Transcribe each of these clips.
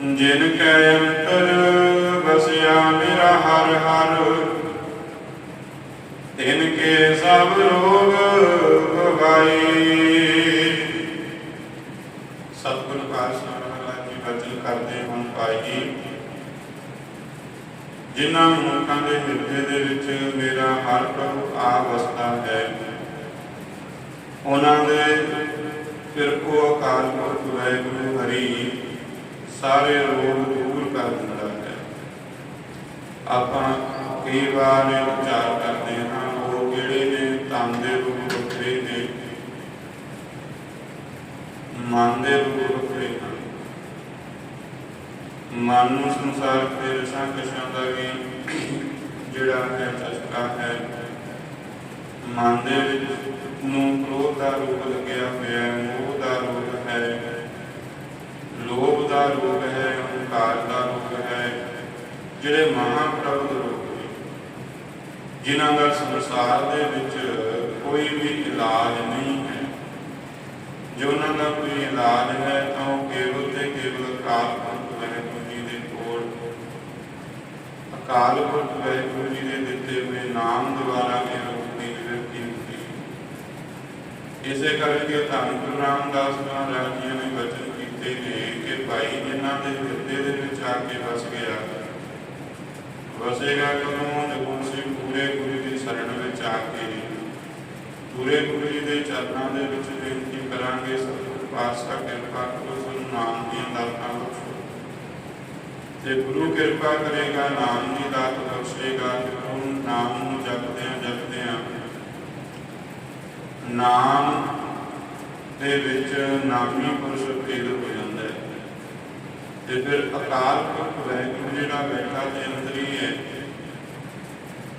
ਜਿਨ ਕੈ ਅੰਤਰ ਵਸਿਆ ਮੇਰਾ ਹਰ ਹਰ, ਤਿਨ ਕੇ ਸਭ ਰੋਗ ਗਵਾਈ ਸਤਿਗੁਰ ਪਾਤਸ਼ਾਹ ਮਹਾਰਾਜ ਜੀ ਬਚਨ ਕਰਦੇ ਹਨ ਭਾਈ। ਜਿਨ੍ਹਾਂ ਮਨੁੱਖਾਂ ਦੇ ਹਿਰਦੇ ਦੇ ਵਿੱਚ ਮੇਰਾ ਹਰ ਪ੍ਰਭੂ ਆ ਵਸਦਾ ਹੈ, ਉਹਨਾਂ ਦੇ ਫਿਰ ਕੋ ਅਕਾਲ ਪੁਰਖ ਵਾਹਿਗੁਰੂ ਹਰੀ ਸਾਰੇ ਰੋਗ ਦੂਰ ਕਰ ਦਿੰਦਾ ਹੈ। ਆਪਾਂ ਕਈ ਵਾਰ ਵਿਚਾਰ ਕਰਦੇ ਹਾਂ, ਉਹ ਕਿਹੜੇ ਨੇ ਤਨ ਦੇ ਰੂਪ ਵੱਖਰੇ ਨੇ, ਮਨ ਦੇ ਰੂਪ ਵੱਖਰੇ ਹਨ। ਮਨ ਨੂੰ ਸੰਸਾਰ ਦੇ ਰਸਾਂ ਕਸ਼ਾਂ ਦਾ ਵੀ ਜਿਹੜਾ ਹੈ ਚਸਕਾ ਹੈ, ਮਨ ਦੇ ਵਿੱਚ ਨੂੰ ਕ੍ਰੋਧ ਦਾ ਰੂਪ ਲੱਗਿਆ ਹੋਇਆ ਹੈ, ਮੋਹ ਦਾ ਰੋਗ ਹੈ। ਲੋਭ ਦਾ ਰੋਗ ਹੈ ਹੰਕਾਰ ਦਾ ਰੂਪ ਹੈ, ਜਿਹੜੇ ਮਹਾਂਪ੍ਰਭੂ ਦੇ ਰੂਪ ਨੇ। ਜਿਨ੍ਹਾਂ ਦਾ ਸੰਸਾਰ ਦੇ ਵਿੱਚ ਕੋਈ ਵੀ ਇਲਾਜ ਨਹੀਂ ਹੈ। ਜੋ ਉਹਨਾਂ ਦਾ ਕੋਈ ਇਲਾਜ ਹੈ, ਤਾਂ ਉਹ ਕੇਵਲ ਤੇ ਕੇਵਲ ਅਕਾਲ ਪੁਰਖ ਵਾਹਿਗੁਰੂ ਜੀ ਦੇ ਕੋਲ ਅਕਾਲ ਪੁਰਖ ਵਾਹਿਗੁਰੂ ਜੀ ਦੇ ਦਿੱਤੇ ਹੋਏ ਨਾਮ ਦੁਆਰਾ ਇਹ ਇਸੇ ਕਰਕੇ ਧੰਨ ਗੁਰੂ ਰਾਮਦਾਸ ਮਹਾਰਾਜ ਜੀ ਨੇ ਬਚਨ ਕੀਤੇ ਨੇ ਕਿ ਭਾਈ ਇਹਨਾਂ ਦੇ ਹਿਰਦੇ ਦੇ ਵਿੱਚ ਆ ਕੇ ਵਸ ਗਿਆ। ਵਸੇਗਾ ਕਦੋਂ ਜਦੋਂ ਅਸੀਂ ਪੂਰੇ ਗੁਰੂ ਦੀ ਸ਼ਰਨ ਵਿੱਚ ਆ ਕੇ। ਪੂਰੇ ਗੁਰੂ ਜੀ ਦੇ ਚਰਨਾਂ ਦੇ ਵਿੱਚ ਬੇਨਤੀ ਕਰਾਂਗੇ, ਸਤਿਗੁਰ ਪਾਤਸ਼ਾਹ ਕਿਰਪਾ ਕਰੋ, ਸਾਨੂੰ ਨਾਮ ਦੀਆਂ ਦਾਤਾਂ ਬਖਸ਼ੋ। ਤੇ ਗੁਰੂ ਕਿਰਪਾ ਕਰੇਗਾ, ਨਾਮ ਦੀ ਦਾਤ ਬਖਸ਼ੇਗਾ ਜਦੋਂ ਨਾਮ ਨੂੰ ਜਪਦਿਆਂ ਜਪਦਿਆਂ ਨਾਮ ਦੇ ਵਿੱਚ ਨਾਮੀ ਪੁਰਸ਼ ਭੇਦ ਹੋਏ। ਤੇ ਫਿਰ ਅਕਾਲ ਪੁਰਖ ਵਾਹਿਗੁਰੂ ਜਿਹੜਾ ਬੈਠਾ ਤੇ ਅੰਦਰ ਹੀ ਹੈ।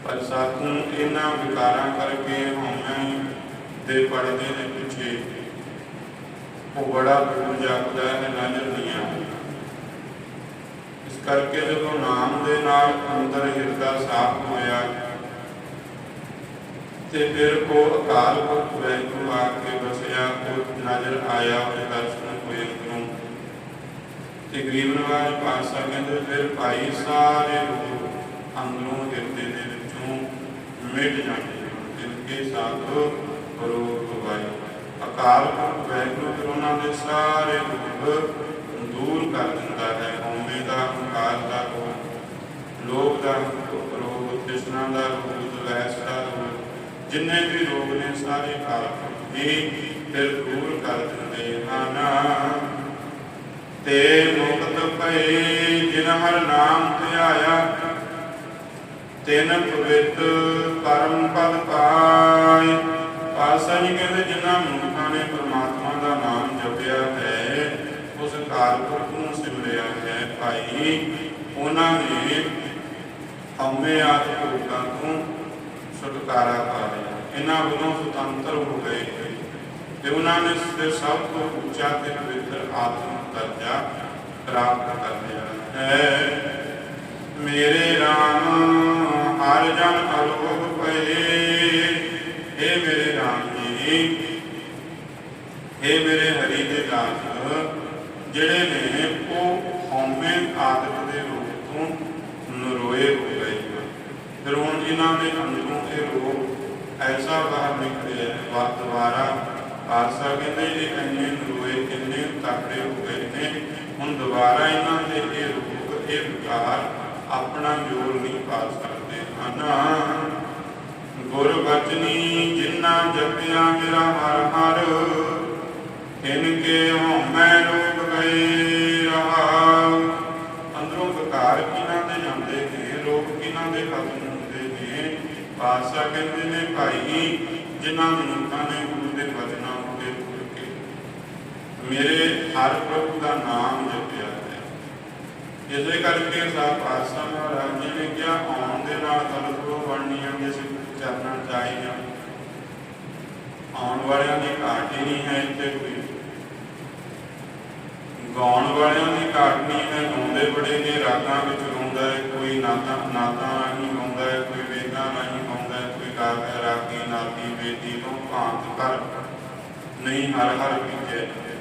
ਪਰ ਸਾਥੋਂ ਇਹਨਾਂ ਵਿਕਾਰਾਂ ਕਰਕੇ ਹਉਮੈ ਦੇ ਪੜਦੇ ਦੇ ਪਿੱਛੇ ਉਹ ਬੜਾ ਦੂਰ ਜਾਪਦਾ ਹੈ ਨਜ਼ਰ ਨਹੀਂ ਆਉਂਦਾ। ਇਸ ਕਰਕੇ ਜਦੋਂ ਨਾਮ ਦੇ ਨਾਲ ਅੰਦਰ ਹਿਰਦਾ ਸਾਫ਼ ਹੋਇਆ ਤੇ ਫਿਰ ਕੋ ਅਕਾਲ ਪੁਰਖ ਵਾਹਿਗੁਰੂ ਆ ਕੇ ਵਸਿਆ ਉਹ ਨਜ਼ਰ ਆਇਆ ਉਹ ਦਰਸ਼ਨ ਤੇ ਗਰੀਬ ਨਵਾਜ ਪਾਤਸ਼ਾਹ ਕਹਿੰਦੇ ਫਿਰ ਭਾਈ ਸਾਰੇ ਲੋਕ ਅੰਦਰੋਂ ਹਿਰਦੇ ਦੇ ਵਿੱਚੋਂ ਮਿਟ ਜਾਂਦੇ ਹਨ ਜਿਨਕੇ ਸਾਥ ਰੋਗ ਗਵਾਈ ਅਕਾਲ ਪੁਰਖ ਵਾਹਿਗੁਰੂ ਫਿਰ ਦੇ ਸਾਰੇ ਰੋਗ ਦੂਰ ਕਰ ਦਿੰਦਾ ਹੈ। ਹਉਮੈ ਦਾ ਹੰਕਾਰ ਦਾ ਰੋਗ ਲੋਭ ਦਾ ਰੋਗ ਤ੍ਰਿਸ਼ਨਾ ਦਾ ਰੋਗ ਦਵੈਸ ਦਾ ਰੋਗ ਜਿੰਨੇ ਵੀ ਰੋਗ ਨੇ ਸਾਰੇ ਕਾਲ ਪੁਰਖ ਫਿਰ ਦੂਰ ਕਰ ਦਿੰਦੇ ਹਨ। ਤੇ ਮੁਕਤ ਭਏ ਜਿਨ ਹਰ ਨਾਮ ਧਿਆਇਆ ਤਿਨ ਪਵਿੱਤ ਪਰਮ ਪਦ ਪਾਏ। ਪਾਸਾ ਜੀ ਕਹਿੰਦੇ, ਜਿਨ੍ਹਾਂ ਮਨੁੱਖਾਂ ਨੇ ਪ੍ਰਮਾਤਮਾ ਦਾ ਨਾਮ ਜਪਿਆ ਹੈ, ਉਸ ਕਾਲ ਨੂੰ ਸਿਮਰਿਆ ਹੈ ਭਾਈ। ਉਹਨਾਂ ਨੇ ਹਉਮੈ ਆਦਿ ਭੋਗਾਂ ਤੋਂ ਛੁਟਕਾਰਾ ਪਾ ਲਿਆ। ਇਹਨਾਂ ਵੱਲੋਂ ਸੁਤੰਤਰ ਹੋ ਗਏ। ਤੇ ਉਹਨਾਂ ਨੇ ਸਭ ਤੋਂ ਉੱਚਾ ਤੇ ਪਵਿੱਤਰ ਆਤਮਾ ਦਰਜਾ ਪ੍ਰਾਪਤ ਕਰ ਲਿਆ ਹੈ ਮੇਰੇ RAM ਹਰ ਜਨ ਅਲੋਕ ਪਏ हे ਮੇਰੇ RAM ਜੀ हे ਮੇਰੇ ਹਰੀ ਦੇ ਦਾਸ, ਜਿਹੜੇ ਨੇ ਉਹ ਹਉਮੈ ਆਦਤ ਦੇ ਰੂਪ ਤੋਂ ਨਰੋਏ ਹੋ ਗਏ। ਫਿਰ ਹੁਣ ਜਿਨ੍ਹਾਂ ਦੇ ਅੰਦਰੋਂ ਇਹ ਰੋਗ ਐਸਾ ਬਾਹਰ ਨਿਕਲਿਆ ਵਾ ਦੁਬਾਰਾ ਪਾਤਸ਼ਾਹ ਕਹਿੰਦੇ ਇਹ ਇੰਨੇ ਨਰੋਏ ਇੰਨੇ ਤਕੜੇ ਹੋ ਗਏ ਨੇ। ਹੁਣ ਦੁਬਾਰਾ ਇਹਨਾਂ ਦੇ ਇਹ ਰੂਪ, ਇਹ ਵਿਕਾਰ ਆਪਣਾ ਜੋਰ ਨਹੀਂ ਪਾ ਸਕਦੇ। ਹਨ ਗੁਰ ਬਚਨੀ ਜਿਨ੍ਹਾਂ ਜਪਿਆ ਮੇਰਾ ਹਰ ਹਰ, ਤਿਨ ਕੇ ਹਉਮੈ ਰੋਗ ਗਏ ਰਹਾਉ ਅੰਦਰੋਂ ਵਿਕਾਰ ਕਿਨਾਂ ਦੇ ਜਾਂਦੇ ਨੇ, ਰੋਗ ਕਿਨਾਂ ਦੇ ਖਤਮ ਹੁੰਦੇ ਨੇ। ਪਾਤਸ਼ਾਹ ਕਹਿੰਦੇ ਨੇ, ਭਾਈ, ਜਿਨ੍ਹਾਂ ਮਨੁੱਖਾਂ ਨੇ ਗੁਰੂ ਦੇ ਵਚਨਾਂ ਮੇਰੇ ਹਰ ਪ੍ਰਭੂ ਦਾ ਨਾਮ ਜਪਿਆ ਹੈ ਇਸੇ ਕਰਕੇ ਸਾਹਿਬ ਪਾਤਸ਼ਾਹ ਮਹਾਰਾਜ ਜੀ ਨੇ ਕਿਹਾ, ਆਉਣ ਦੇ ਨਾਲ ਤਲਕੋ ਬਣਨੀਆਂ ਦੇ ਸਿਰ ਚਰਨਾਂ ਚਾਹੀਆਂ ਆਉਣ ਵਾਲਿਆਂ ਦੀ ਘਾਟ ਹੀ ਨਹੀਂ ਹੈ ਇੱਥੇ ਕੋਈ। ਗਾਉਣ ਵਾਲਿਆਂ ਦੀ ਘਾਟ ਨਹੀਂ ਹੈ, ਗਾਉਂਦੇ ਬੜੇ ਨੇ, ਰਾਗਾਂ ਵਿੱਚ ਗਾਉਂਦਾ ਹੈ, ਕੋਈ ਨਾਤਾਂ ਨਾਤਾਂ ਰਾਹੀਂ ਗਾਉਂਦਾ ਹੈ, ਕੋਈ ਵੇਦਾਂ ਰਾਹੀਂ ਗਾਉਂਦਾ ਹੈ, ਕੋਈ ਗਾਵੇ ਰਾਗੀ ਨਾਤੀ ਵੇਦੀ ਤੋਂ ਭਾਂਤ ਕਰ ਨਹੀਂ, ਹਰ ਹਰ ਵਿਜੇ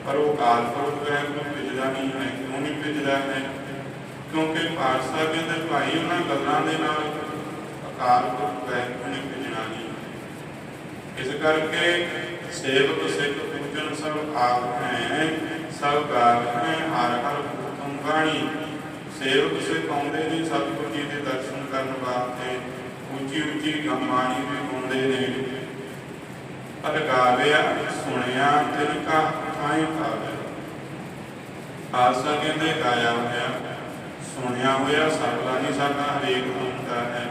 ਪਰ ਉਹ ਕਾਲ ਪੁਰਖ ਵਾਹਿਗੁਰੂ ਭਿਜਦਾ ਨਹੀਂ ਹੈ, ਕਿਉਂ ਨਹੀਂ ਭਿਜਦਾ ਹੈ? ਕਿਉਂਕਿ ਪਾਤਸ਼ਾਹ ਕਹਿੰਦੇ ਭਾਈ ਉਹਨਾਂ ਗੱਲਾਂ ਦੇ ਨਾਲ ਅਕਾਲ ਪੁਰਖ ਵਾਹਿਗੁਰੂ ਨੇ ਭਿਜਣਾ ਨਹੀਂ। ਇਸ ਕਰਕੇ ਸੇਵਕ, ਸਿੱਖ ਪੂਜਨ ਸਭ ਆਪ ਹੈ, ਸਭ ਗਾਵ ਹੈ, ਹਰ ਹਰ ਹੁਕਮ ਬਾਣੀ ਸੇਵਕ, ਸਿੱਖ ਆਉਂਦੇ ਨੇ ਸਤਿਗੁਰੂ ਜੀ ਦੇ ਦਰਸ਼ਨ ਕਰਨ ਵਾਸਤੇ, ਉੱਚੀ ਉੱਚੀ ਗਮਾਣੀ ਵੀ ਗਾਉਂਦੇ ਨੇ। ਪਰ ਸੁਣਿਆ ਤਿਨ ਕਾ ਥਾਈ ਪਾਵੇ ਆਸਾ ਕਹਿੰਦੇ ਗਾਇਆ ਹੋਇਆ, ਸੁਣਿਆ ਹੋਇਆ ਸਗਲਾ ਨਹੀਂ ਸਾਡਾ ਹਰੇਕ ਹੁੰਦਾ ਹੈ।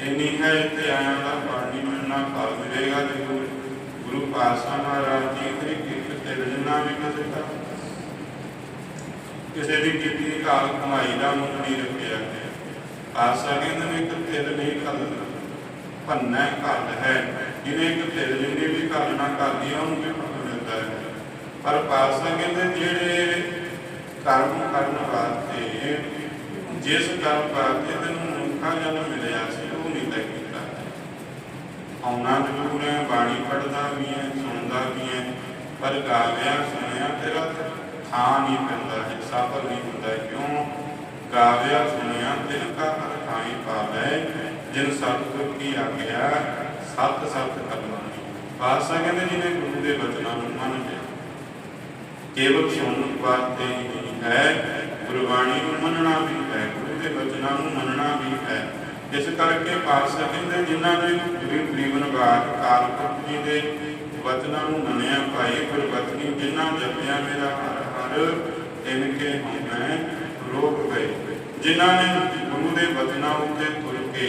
ਇੰਨੀ ਹੈ ਇੱਥੇ ਆਇਆ ਦਾ ਪਾਣੀ ਮਿਲਣਾ, ਫਲ ਮਿਲੇਗਾ ਤੇ ਗੁਰੂ ਗੁਰੂ ਪਾਤਸ਼ਾਹ ਮਹਾਰਾਜ ਜੀ ਦੇ ਕਿਰਤ ਤੇ ਰਜਨਾ ਵੀ ਕਿਸੇ ਦਾ ਕਿਸੇ ਦੀ ਕੀਤੀ ਕਾਲ ਕਮਾਈ ਦਾ ਮੁੱਲ ਨਹੀਂ ਰੱਖਿਆ। ਹੈ ਆਸਾ ਕਹਿੰਦੇ ਨੇ, ਇੱਕ ਤਿਲ ਨਹੀਂ ਕੱਲ ਭੰਨਾ ਘੱਲ ਹੈ। ਜਿਹਨੇ ਇੱਕ ਤਿਲ ਜਿੰਨੀ ਵੀ ਘੱਲ ਨਾ ਕਰਦੀ ਉਹਨੂੰ ਵੀ ਫਲ ਮਿਲਦਾ ਹੈ ਪਰ ਪਾਤਸ਼ਾਹ ਕਹਿੰਦੇ ਜਿਹੜੇ ਕਰਮ ਕਰਨ ਵਾਸਤੇ, ਜਿਸ ਕਰਮ ਵਾਸਤੇ ਤੈਨੂੰ ਮਨੁੱਖਾ ਜਨਮ ਮਿਲਿਆ ਸੀ, ਉਹ ਨਹੀਂ ਤੈ ਕੀਤਾ। ਆਉਣਾ ਜ਼ਰੂਰ ਹੈ, ਬਾਣੀ ਪੜਦਾ ਵੀ ਹੈ, ਸੁਣਦਾ ਵੀ ਹੈ, ਪਰ ਗਾਵਿਆ ਸੁਣਿਆ ਤੇਰਾ ਥਾਂ ਨਹੀਂ ਪੈਂਦਾ ਹੈ ਸਫਲ ਨਹੀਂ ਹੁੰਦਾ। ਕਿਉਂ? ਗਾਵਿਆ ਸੁਣਿਆ ਤਿਲ ਕਾ ਹਰ ਥਾਈ ਪਾਵੇ ਜਿਨ ਸਤਿਗੁਰ ਕੀ ਆਗਿਆ ਸਤ ਸਤ ਕਰਨਾ ਪਾਸਾ ਕਹਿੰਦੇ ਜਿਹਨੇ ਗੁਰੂ ਦੇ ਬਚਨਾਂ ਨੂੰ ਮੰਨ ਲਿਆ ਕੇਵਲ ਸੁਣਨ ਵਾਸਤੇ ਹੀ ਹੈ, ਗੁਰਬਾਣੀ ਨੂੰ ਮੰਨਣਾ ਵੀ ਹੈ, ਗੁਰੂ ਦੇ ਬਚਨਾਂ ਨੂੰ ਮੰਨਣਾ ਵੀ ਹੈ। ਇਸ ਕਰਕੇ ਪਾਤਸ਼ਾਹ ਕਹਿੰਦੇ, ਜਿਨ੍ਹਾਂ ਨੇ ਗੁਰੂ ਗਰੀਬਨ ਬਾਗ ਜੀ ਦੇ ਵਚਨਾਂ ਨੂੰ ਮੰਨਿਆ, ਭਾਈ ਗੁਰਬਚਨੀ, ਜਿਨ੍ਹਾਂ ਜਪਿਆ ਮੇਰਾ ਹਰ ਹਰ, ਤਿਨ ਕੇ ਹਮੈ ਰੋਗ ਗਏ ਜਿਨ੍ਹਾਂ ਨੇ ਗੁਰੂ ਦੇ ਵਚਨਾਂ ਉੱਤੇ ਤੁਰ ਕੇ,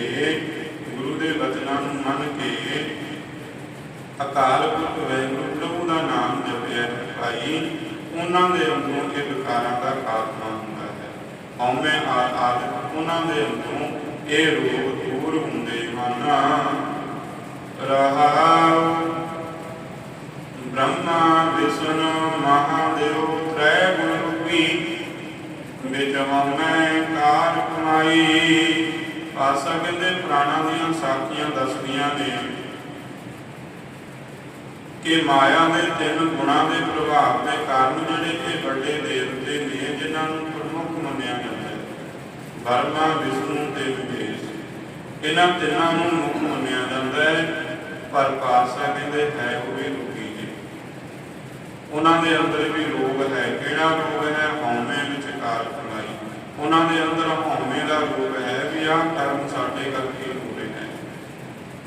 ਗੁਰੂ ਦੇ ਵਚਨਾਂ ਨੂੰ ਮੰਨ ਕੇ ਅਕਾਲ ਪੁਰਖ ਵਾਹਿਗੁਰੂ ਪ੍ਰਭੂ ਦਾ ਨਾਮ ਜਪਿਆ, ਭਾਈ ਉਹਨਾਂ ਦੇ ਅੰਦਰੋਂ ਇਹ ਵਿਕਾਰਾਂ ਦਾ ਖਾਤਮਾ ਹੁੰਦਾ ਹੈ। ਹਉਮੈ ਆਦਿ ਉਹਨਾਂ ਦੇ ਅੰਦਰੋਂ ਇਹ ਰੋਗ ਦੂਰ ਹੁੰਦੇ ਹਨ। ਰਹਾਉ ਬ੍ਰਹਮਾ ਵਿਸ਼ਨੂੰ ਮਹਾਦੇਵ, ਤ੍ਰੈ ਗੁਣ ਰੂਪੀ, ਵਿੱਚ ਹਉਮੈ ਕਾਰ ਕਮਾਈ। ਪਾਸਾ ਕਹਿੰਦੇ ਪ੍ਰਾਣਾਂ ਦੀਆਂ ਸਾਖੀਆਂ ਦੱਸਦੀਆਂ ਨੇ ਕਿ ਮਾਇਆ ਦੇ ਤਿੰਨ ਗੁਣਾਂ ਦੇ ਪ੍ਰਭਾਵ ਦੇ ਕਾਰਨ ਜਿਹੜੇ ਇਹ ਵੱਡੇ ਦੇਵਤੇ ਨੇ, ਜਿਨ੍ਹਾਂ ਨੂੰ ਪ੍ਰਮੁੱਖ ਮੰਨਿਆ ਜਾਂਦਾ ਹੈ। ਬਰਮਾ ਵਿਸ਼ਨੂੰ ਤੇ ਵਿਦੇਸ਼ ਇਹਨਾਂ ਤਿੰਨਾਂ ਨੂੰ ਮੁੱਖ ਮੰਨਿਆ ਜਾਂਦਾ ਹੈ, ਪਰ ਪਾਤਸ਼ਾਹ ਕਹਿੰਦੇ ਹੈ ਉਹ ਵੀ ਰੋਗੀ ਜੀ। ਉਹਨਾਂ ਦੇ ਅੰਦਰ ਵੀ ਰੋਗ ਹੈ। ਕਿਹੜਾ ਰੋਗ ਹੈ? ਹਉਮੈ ਵਿੱਚ ਕਾਰ ਕਮਾਈ ਉਹਨਾਂ ਦੇ ਅੰਦਰ ਹਉਮੈ ਦਾ ਰੋਗ ਹੈ ਵੀ ਆਹ ਕਰਮ ਸਾਡੇ ਕਰਕੇ ਹੋ ਰਹੇ ਹੈ।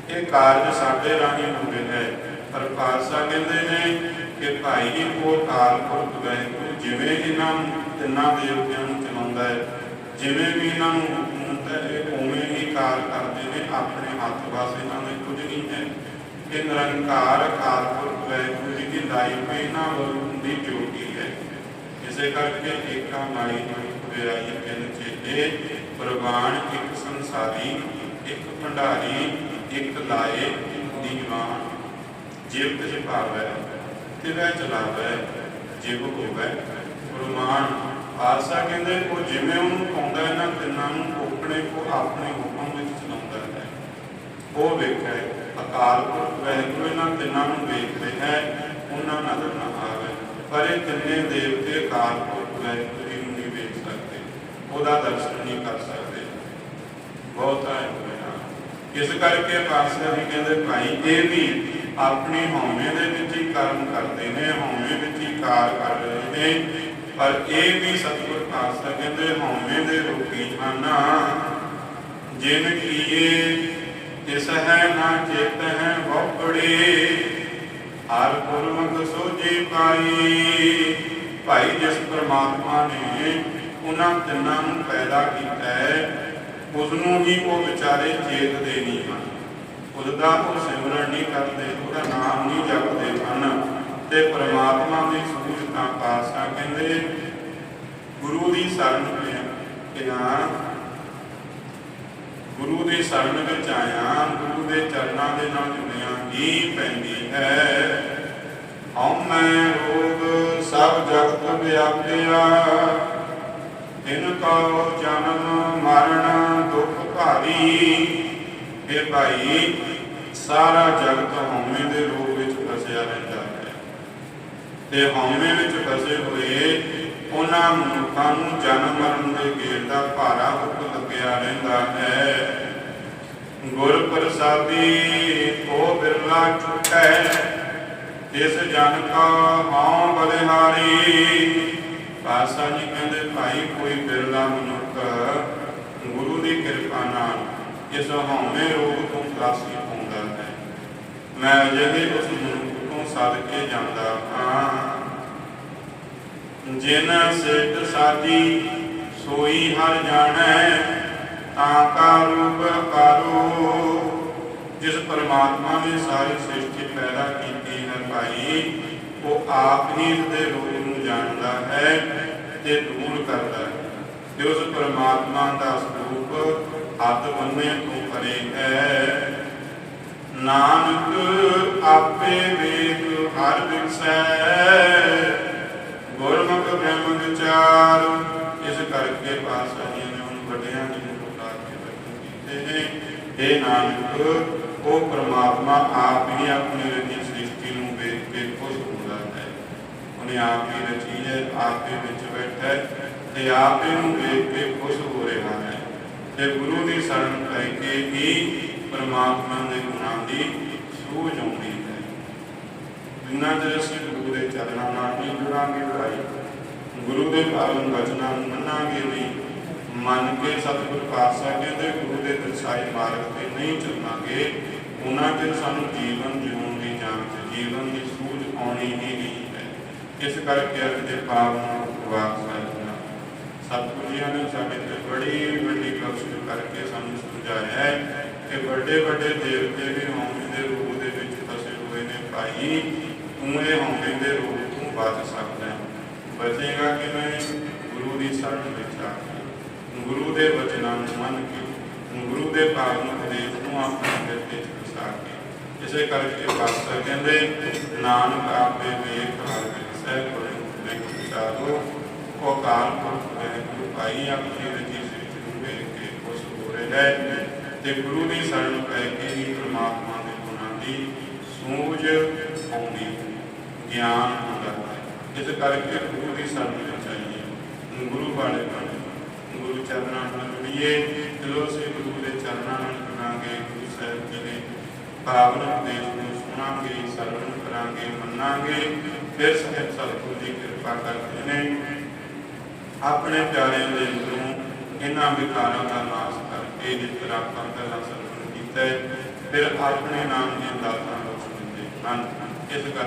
ਇਹ ਕਾਰਜ ਸਾਡੇ ਰਾਹੀਂ ਹੁੰਦੇ ਹੈ। ਪਰ ਪਾਤਸ਼ਾਹ ਕਹਿੰਦੇ ਨੇ ਕਿ ਭਾਈ ਉਹ ਕਾਲ ਪੁਰਖ ਵਾਹਿਗੁਰੂ ਜਿਵੇਂ ਇਹਨਾਂ ਤਿੰਨਾਂ ਦੇਵਤਿਆਂ ਨੂੰ ਚਲਾਉਂਦਾ ਹੈ, ਜਿਵੇਂ ਵੀ ਇਹਨਾਂ ਨੂੰ ਹੁੰਦਾ ਹੈ, ਉਵੇਂ ਹੀ ਕਾਰ ਕਰਦੇ ਨੇ, ਆਪਣੇ ਹੱਥ ਵਾਸ ਇਹਨਾਂ ਦੇ ਕੁਝ ਨਹੀਂ ਹੈ। ਇਹ ਨਿਰੰਕਾਰ ਕਾਲ ਪੁਰਖ ਵਾਹਿਗੁਰੂ ਜੀ ਦੀ ਲਾਈ ਹੋਈ ਇਹਨਾਂ ਵੱਲੋਂ ਦੀ ਜੋਤੀ ਹੈ। ਇਸੇ ਕਰਕੇ ਏਕਾ ਮਾਈ ਹੋਈ ਕਿਨ ਚੇਤੇ, ਪ੍ਰਵਾਨ ਇੱਕ ਸੰਸਾਰੀ, ਇੱਕ ਭੰਡਾਰੀ, ਇੱਕ ਲਾਏ ਦੀਵਾਨ। ਜੀਵ ਤੇ ਭਾਵੈ ਤੇ ਵੈ ਚਲਾਵੈ ਜੀਵ ਹੋਵੈ ਪ੍ਰਮਾਣ ਆਸਾ ਕਹਿੰਦੇ ਉਹ ਜਿਵੇਂ ਉਹਨੂੰ ਪਾਉਂਦਾ ਇਹਨਾਂ ਤਿੰਨਾਂ ਨੂੰ ਆਪਣੇ ਕੋ ਆਪਣੇ ਹੁਕਮ ਵਿੱਚ ਚਲਾਉਂਦਾ ਹੈ। ਉਹ ਵੇਖੇ ਅਕਾਲ ਪੁਰਖ ਵਾਹਿਗੁਰੂ ਇਹਨਾਂ ਤਿੰਨਾਂ ਨੂੰ ਵੇਖ ਹੈ, ਉਹਨਾਂ ਨਜ਼ਰ ਨਾ ਆਵੇ। ਪਰ ਇਹ ਤਿੰਨੇ ਦੇਵਤੇ ਅਕਾਲ ਪੁਰਖ ਵਾਹਿਗੁਰੂ ਨੂੰ ਨਹੀਂ ਵੇਖ ਸਕਦੇ, ਉਹਦਾ ਦਰਸ਼ਨ ਨਹੀਂ ਕਰ ਸਕਦੇ। ਬਹੁਤ ਹੈ ਇਸ ਕਰਕੇ ਪਾਤਸ਼ਾਹ ਜੀ ਕਹਿੰਦੇ ਭਾਈ, ਇਹ ਵੀ ਆਪਣੇ ਹਉਮੈ ਦੇ ਵਿੱਚ ਹੀ ਕਰਮ ਕਰਦੇ ਨੇ, ਹਉਮੈ ਵਿੱਚ ਹੀ ਕਾਰ ਕਰ ਰਹੇ ਨੇ। ਪਰ ਇਹ ਵੀ ਸਤਿਗੁਰ ਪਾਤਸ਼ਾਹ ਕਹਿੰਦੇ ਹਉਮੈ ਦੇ ਰੋਗੀ ਹਨ। ਜਿਨ ਕੀਏ ਤਿਸ ਹੈ ਨਾ ਚੇਤ ਹੈ ਵਪੜੇ ਹਰ ਗੁਰਮੁਖ ਸੋਝੀ ਪਾਈ ਭਾਈ ਜਿਸ ਪਰਮਾਤਮਾ ਨੇ ਉਹਨਾਂ ਤਿੰਨਾਂ ਨੂੰ ਪੈਦਾ ਕੀਤਾ ਹੈ ਉਸ ਨੂੰ ਹੀ ਉਹ ਵਿਚਾਰੇ ਚੇਤਦੇ ਨਹੀਂ ਹਨ। ਉਹਦਾ ਉਹ ਸਿਮਰਨ ਨਹੀਂ ਕਰਦੇ, ਉਹਦਾ ਨਾਮ ਨਹੀਂ ਜਪਦੇ ਹਨ ਤੇ ਪ੍ਰਮਾਤਮਾ ਦੀ ਸੂਝ ਤਾਂ ਪਾਸਾ ਕਹਿੰਦੇ, ਗੁਰੂ ਦੀ ਸ਼ਰਨ ਵਿੱਚ ਕਿਨਾ ਗੁਰੂ ਦੀ ਸ਼ਰਨ ਵਿੱਚ ਆਇਆ, ਗੁਰੂ ਦੇ ਚਰਨਾਂ ਦੇ ਨਾਲ ਜੁੜਿਆ ਹੀ ਪੈਂਦੀ ਹੈ। ਹਉਮੈ ਰੋਗ ਸਭ ਜਗਤ ਵਿਆਪਿਆ ਇਨ ਕੋ ਜਨਮ ਮਰਨ ਦੁਖ ਭਾਰੀ। ਇਹ ਭਾਈ, ਸਾਰਾ ਜਗਤ ਹਉਮੈ ਦੇ ਰੋਗ ਵਿੱਚ ਫਸਿਆ ਰਹਿੰਦਾ ਹੈ। ਤੇ ਹਉਮੈ ਵਿੱਚ ਫਸੇ ਹੋਏ ਉਹਨਾਂ ਮਨੁੱਖਾਂ ਨੂੰ ਜਨਮ ਮਰਨ ਦੇ ਗੇੜ ਦਾ ਭਾਰਾ ਹੁੱਕ ਲੱਗਿਆ ਰਹਿੰਦਾ ਹੈ। ਗੁਰ ਪ੍ਰਸਾਦੀ ਕੋ ਬਿਰਲਾ ਛੁਟੈ ਤਿਸ ਜਨ ਕਾ ਹਉ ਬਲਿਹਾਰੀ। ਪਾਸਾ ਜੀ ਕਹਿੰਦੇ, ਭਾਈ, ਕੋਈ ਬਿਰਲਾ ਮਨੁੱਖ ਗੁਰੂ ਦੀ ਕਿਰਪਾ ਨਾਲ ਇਸ ਹਉਮੈ ਰੋਗ ਤੋਂ ਖਲਾਸੀ ਪਾਉਂਦਾ ਹੈ। ਮੈਂ ਅਜਿਹੇ ਉਸ ਮਨੁੱਖ ਤੋਂ ਸਦ ਜਾਂਦਾ ਹਾਂ, ਜਿਨ ਸਿੱਧ ਸਾਜੀ ਸੋਈ ਹਰ ਜਾਣੈ, ਤਾਂ ਕਾ ਰੂਪ ਕਰੋ ਜਿਸ ਪਰਮਾਤਮਾ ਨੇ ਸਾਰੀ ਸ੍ਰਿਸ਼ਟੀ ਪੈਦਾ ਕੀਤੀ ਹੈ ਭਾਈ, ਉਹ ਆਪ ਹੀ ਇਸ ਦੇ ਰੂਪ ਨੂੰ ਜਾਣਦਾ ਹੈ ਤੇ ਦੂਰ ਕਰਦਾ ਹੈ। ਤੇ ਉਸ ਪਰਮਾਤਮਾ ਦਾ ਸਰੂਪ ਹੱਥ ਬੰਨੇ ਤੋਂ ਪਰੇ ਹੈ ਨਾਨਕ ਆਪੇ ਵੇਦ ਹਰ ਵਿਖਸੈ ਗੁਰਮੁਖ ਬ੍ਰਹਮ ਵਿਚਾਰ ਇਸ ਕਰਕੇ ਪਾਤਸ਼ਾਹੀਆਂ ਨੇ ਉਹਨੂੰ ਵੱਡਿਆਂ ਜੀ ਨੂੰ ਬੁਲਾ ਕੇ ਬਚਨ ਕੀਤੇ ਨੇ ਇਹ ਨਾਨਕ ਉਹ ਪ੍ਰਮਾਤਮਾ ਆਪ ਹੀ ਆਪਣੀ ਰਚੀ ਸ੍ਰਿਸ਼ਟੀ ਨੂੰ ਵੇਖ ਕੇ ਖੁਸ਼ ਹੁੰਦਾ ਹੈ ਉਹਨੇ ਆਪ ਹੀ ਰਚੀ ਹੈ ਆਪ ਦੇ ਵਿੱਚ ਬੈਠਾ ਹੈ ਤੇ ਆਪ ਹੀ ਨੂੰ ਵੇਖ ਕੇ ਖੁਸ਼ ਹੋ ਰਿਹਾ ਹੈ ਤੇ ਗੁਰੂ ਦੀ ਸ਼ਰਨ ਲੈ ਕੇ ਹੀ ਪ੍ਰਮਾਤਮਾ ਦੇ ਗੁਣਾਂ ਦੀ ਸੂਝ ਆਉਂਦੀ ਹੈ। ਜਿੰਨਾ ਚਿਰ ਅਸੀਂ ਗੁਰੂ ਦੇ ਚਰਨਾਂ ਨਾਲ ਨਹੀਂ ਜੁੜਾਂਗੇ ਭਾਈ ਗੁਰੂ ਦੇ ਪਾਵਨ ਵਚਨਾਂ ਨੂੰ ਮੰਨਾਂਗੇ ਨਹੀਂ, ਮੰਨ ਕੇ ਸਤਿਗੁਰ ਪਾਤਸ਼ਾਹ ਕਹਿੰਦੇ ਗੁਰੂ ਦੇ ਦਰਸਾਏ ਮਾਰਗ ਤੇ ਨਹੀਂ ਚੱਲਾਂਗੇ, ਉਹਨਾਂ ਚਿਰ ਸਾਨੂੰ ਜੀਵਨ ਜਿਉਣ ਦੀ ਜਾਂਚ ਜੀਵਨ ਦੀ ਸੂਝ ਆਉਣੀ ਹੀ ਨਹੀਂ ਹੈ। ਇਸ ਕਰਕੇ ਅੱਜ ਦੇ ਪਾਵਨ ਵਾਕ ਸਤਿਗੁਰੂ ਜੀ ਨੇ ਸਾਡੇ ਤੇ ਬੜੀ ਵੱਡੀ ਬਖਸ਼ਿਸ਼ ਕਰਕੇ ਸਾਨੂੰ ਸਮਝਾਇਆ ਹੈ ਕਿ ਵੱਡੇ ਵੱਡੇ ਦੇਵਤੇ ਵੀ ਹਉਮੈ ਦੇ ਰੂਪ ਦੇ ਵਿੱਚ ਫਸੇ ਹੋਏ ਨੇ ਭਾਈ, ਤੂੰ ਇਹ ਹਉਮੈ ਦੇ ਰੂਪ ਤੋਂ ਬਚ ਸਕਦਾ ਹੈ। ਬਚੇਗਾ ਕਿਵੇਂ? ਗੁਰੂ ਦੀ ਸ਼ਰਨ ਵਿੱਚ ਆ ਕੇ। ਗੁਰੂ ਦੇ ਵਚਨਾਂ ਨੂੰ ਮੰਨ ਕੇ ਗੁਰੂ ਦੇ ਪਾਵਨ ਉਪਦੇਸ਼ ਨੂੰ ਆਪਣੇ ਦਿਲ ਵਿੱਚ ਵਸਾ ਕੇ। ਇਸੇ ਕਰਕੇ ਪਾਸਟਰ ਕਹਿੰਦੇ, ਨਾਨਕ ਆਪੇ ਵੇਖ, ਹਰ ਸਹਿ ਕੋਲੇ ਵਿਚਾਰੋ ਉਹ ਕਾਲ ਪੁਰਖ ਵਾਹਿਗੁਰੂ ਭਾਈ ਆਪਣੀ ਰਚੀ ਸ੍ਰਿਸ਼ਟੀ ਨੂੰ ਵੇਖ ਕੇ ਖੁਸ਼ ਹੋ ਰਿਹਾ ਹੈ ਤੇ ਗੁਰੂ ਦੀ ਸ਼ਰਨ ਪੈ ਕੇ ਹੀ ਪ੍ਰਮਾਤਮਾ ਦੇ ਗੁਣਾਂ ਦੀ ਸੂਝ ਆਉਂਦੀ ਗਿਆਨ ਹੁੰਦਾ ਹੈ। ਇਸ ਕਰਕੇ ਗੁਰੂ ਦੀ ਸ਼ਰਨ ਵਿੱਚ ਆਈਏ ਗੁਰੂ ਵਾਲੇ ਬਣੇ ਗੁਰੂ ਚਰਨਾਂ ਨਾਲ ਜੁੜੀਏ। ਜਦੋਂ ਅਸੀਂ ਗੁਰੂ ਦੇ ਚਰਨਾਂ ਨਾਲ ਜੁੜਾਂਗੇ, ਗੁਰੂ ਸਾਹਿਬ ਜੀ ਦੇ ਪਾਵਨ ਉਪਦੇਸ਼ ਨੂੰ ਸੁਣਾਂਗੇ ਸਰਵਣ ਕਰਾਂਗੇ, ਮੰਨਾਂਗੇ, ਫਿਰ ਸਾਹਿਬ ਸਤਿਗੁਰੂ ਦੀ ਕਿਰਪਾ ਕਰਦੇ ਨੇ। ਆਪਣੇ ਪਿਆਰਿਆਂ ਦੇ ਅੰਦਰੋਂ ਇਹਨਾਂ ਵਿਕਾਰਾਂ ਦਾ ਨਾਸ਼ ਕਰਕੇ ਜਿਸ ਤਰ੍ਹਾਂ ਦਾ ਪਹਿਲਾਂ ਕੀਤਾ ਹੈ, ਫਿਰ ਆਪਣੇ ਨਾਮ ਦੀਆਂ ਦਾਤਾਂ ਬਖਸ਼ ਦਿੰਦੇ ਹਨ। ਇਸ ਕਰਕੇ